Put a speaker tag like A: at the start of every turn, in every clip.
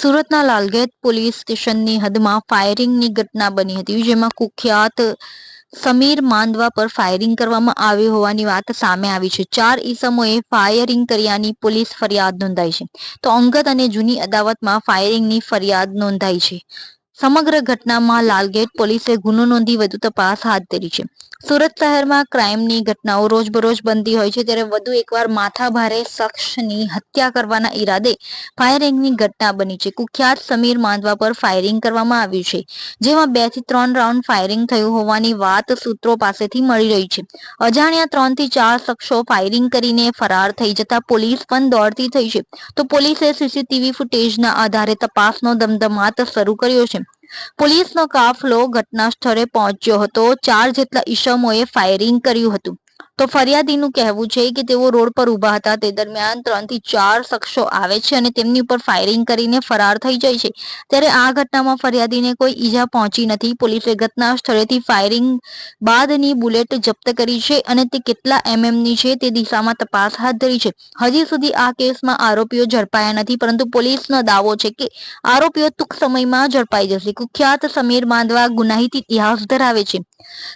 A: સુરતના લાલગેટ પોલીસ સ્ટેશનની હદમાં ફાયરિંગની ઘટના બની હતી, જેમાં કુખ્યાત સમીર માંદવા પર ફાયરિંગ કરવામાં આવ્યું હોવાની વાત સામે આવી છે. ચાર ઈસમોએ ફાયરિંગ કર્યાની પોલીસ ફરિયાદ નોંધાઈ છે. તો અંગત અને જૂની અદાવતમાં ફાયરિંગની ફરિયાદ નોંધાઈ છે. સમગ્ર ઘટનામાં લાલગેટ પોલીસે ગુનો નોંધી વધુ તપાસ હાથ ધરી છે. સુરત શહેરમાં ક્રાઇમની ઘટનાઓ રોજબરોજ બનતી હોય છે, ત્યારે વધુ એકવાર માથાભારે શખ્સની હત્યા કરવાના ઈરાદે ફાયરિંગની ઘટના બની છે. કુખ્યાત સમીર માંદવા પર ફાયરિંગ કરવામાં આવ્યું છે, જેમાં બેથી ત્રણ રાઉન્ડ ફાયરિંગ થયું હોવાની વાત સૂત્રો પાસેથી મળી રહી છે. અજાણ્યા ત્રણથી ચાર શખ્સો ફાયરિંગ કરીને ફરાર થઈ જતા પોલીસ પણ દોડતી થઈ છે. તો પોલીસે સીસીટીવી ફૂટેજના આધારે તપાસનો ધમધમાટ શરૂ કર્યો છે. પોલીસનો કાફલો ઘટના સ્થળે પહોંચ્યો હતો. ચાર જેટલા ઈસમોએ ફાયરિંગ કર્યું હતું. તો ફરિયાદીનું કહેવું છે કે તેઓ રોડ પર ઊભા હતા. તે દરમિયાન ત્રણથી ચાર શખ્સો આવે છે અને તેમની ઉપર ફાયરિંગ કરીને ફરાર થઈ જાય છે. ત્યારે આ ઘટનામાં ફરિયાદીને કોઈ ઈજા પહોંચી નથી. પોલીસે ઘટના સ્થળેથી ફાયરિંગ બાદની બુલેટ જપ્ત કરી છે અને તે કેટલા એમએમની છે તે દિશામાં તપાસ હાથ ધરી છે. હજી સુધી આ કેસમાં આરોપીઓ ઝડપાયા નથી, પરંતુ પોલીસનો દાવો છે કે આરોપીઓ ટૂંક સમયમાં ઝડપાઈ જશે. કુખ્યાત સમીર માંડવા ગુનાહિત ઇતિહાસ ધરાવે છે.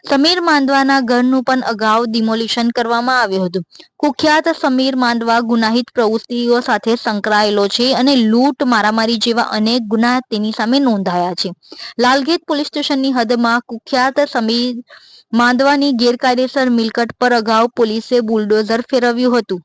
A: સમીર માંડવાના ઘરનું પણ અગાઉ ડિમોલિશન કરવામાં આવ્યું હતું. કુખ્યાત સમીર માંડવા ગુનાહિત પ્રવૃત્તિઓ સાથે સંકળાયેલો છે અને લૂંટ મારામારી જેવા અનેક ગુના તેની સામે નોંધાયા છે. લાલગેટ પોલીસ સ્ટેશનની હદમાં કુખ્યાત સમીર માંડવાની ગેરકાયદેસર મિલકત પર અગાઉ પોલીસે બુલડોઝર ફેરવ્યું હતું.